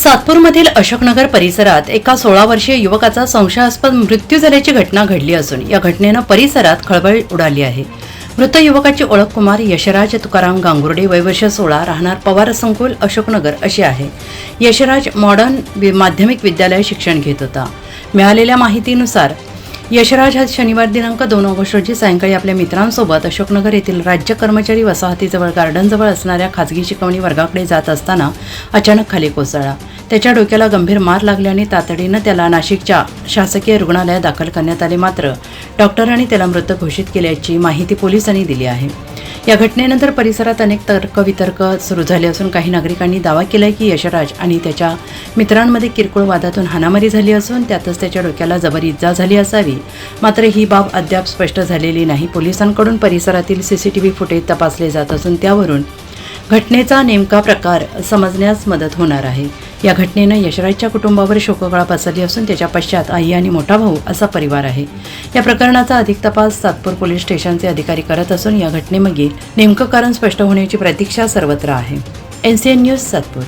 सातपूरमधील अशोकनगर परिसरात एका सोळा वर्षीय युवकाचा संशयास्पद मृत्यू झाल्याची घटना घडली असून या घटनेनं परिसरात खळबळ उडाली आहे. मृत युवकाची ओळख कुमार यशराज तुकाराम गांगुर्डे वयवर्ष सोळा राहणार पवार संकुल अशोकनगर अशी आहे. यशराज मॉडर्न वि- माध्यमिक विद्यालय शिक्षण घेत होता. मिळालेल्या माहितीनुसार यशराज हा शनिवार दिनांक दोन ऑगस्ट रोजी सायंकाळी आपल्या मित्रांसोबत अशोकनगर येथील राज्य कर्मचारी वसाहतीजवळ गार्डनजवळ असणाऱ्या खाजगी शिकवणी वर्गाकडे जात असताना अचानक खाली कोसळला. त्याच्या डोक्याला गंभीर मार लागल्याने तातडीनं त्याला नाशिकच्या शासकीय रुग्णालयात दाखल करण्यात आले मात्र डॉक्टरांनी त्याला मृत घोषित केल्याची माहिती पोलिसांनी दिली आहे. या घटनेनंतर परिसरात अनेक तर्कवितर्क सुरू झाले असून काही नागरिकांनी दावा केलाय की यशराज आणि त्याच्या मित्रांमध्ये किरकोळ वादातून हाणामारी झाली असून त्यातच त्याच्या डोक्याला जबर इजा झाली असावी. मात्र ही बाब अद्याप स्पष्ट झालेली नाही. पोलिसांकडून परिसरातील सीसीटीव्ही फुटेज तपासले जात असून त्यावरून घटनेचा नेमका प्रकार समजण्यास मदत होणार आहे. या घटनेनं यशराजच्या कुटुंबावर शोककळा पसरली असून त्याच्या पश्चात आई आणि मोठा भाऊ असा परिवार आहे. या प्रकरणाचा अधिक तपास सातपूर पोलीस स्टेशनचे अधिकारी करत असून या घटनेमागे नेमकं कारण स्पष्ट होण्याची प्रतीक्षा सर्वत्र आहे. N C N news Satpur.